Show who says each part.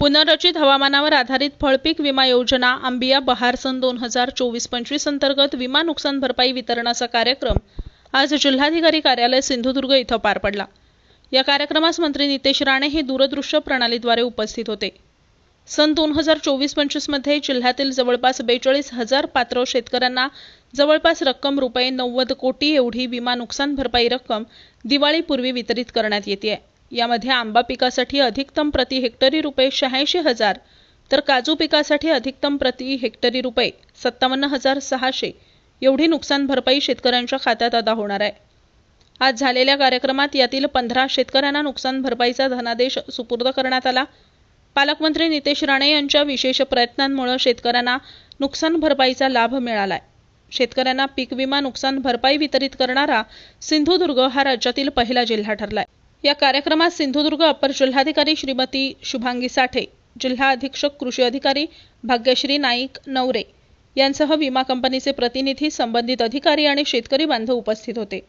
Speaker 1: पुनर्रचित हवामानावर आधारित फळपीक विमा योजना आंबिया बहार सन दोन हजार चोवीस पंचवीस अंतर्गत विमा नुकसान भरपाई वितरणाचा कार्यक्रम आज जिल्हाधिकारी कार्यालय सिंधुदुर्ग इथं पार पडला. या कार्यक्रमास मंत्री नितेश राणे हे दूरदृश्य प्रणालीद्वारे उपस्थित होते. सन दोन हजार चोवीस पंचवीसमध्ये जिल्ह्यातील जवळपास बेचाळीस हजार पात्र शेतकऱ्यांना जवळपास रक्कम रुपये नव्वद कोटी एवढी विमा नुकसान भरपाई रक्कम दिवाळीपूर्वी वितरित करण्यात येते आहे यामध्ये आंबा पिकासाठी अधिकतम प्रति हेक्टरी रुपये शहाऐंशी हजार तर काजू पिकासाठी अधिकतम प्रति हेक्टरी रुपये सत्तावन्न हजार सहाशे. एवढी नुकसान भरपाई शेतकऱ्यांच्या खात्यात अदा होणार आहे. आज झालेल्या कार्यक्रमात यातील पंधरा शेतकऱ्यांना नुकसान भरपाईचा धनादेश सुपूर्द करण्यात आला. पालकमंत्री नितेश राणे यांच्या विशेष प्रयत्नांमुळे शेतकऱ्यांना नुकसान भरपाईचा लाभ मिळालाय. शेतकऱ्यांना पीक विमा नुकसान भरपाई वितरित करणारा सिंधुदुर्ग हा राज्यातील पहिला जिल्हा ठरलाय. या कार्यक्रमात सिंधुदुर्ग अपर जिल्हाधिकारी श्रीमती शुभांगी साठे जिल्हा अधीक्षक कृषी अधिकारी भाग्यश्री नाईक नवरे यांसह विमा कंपनीचे प्रतिनिधी संबंधित अधिकारी आणि शेतकरी बांधव उपस्थित होते.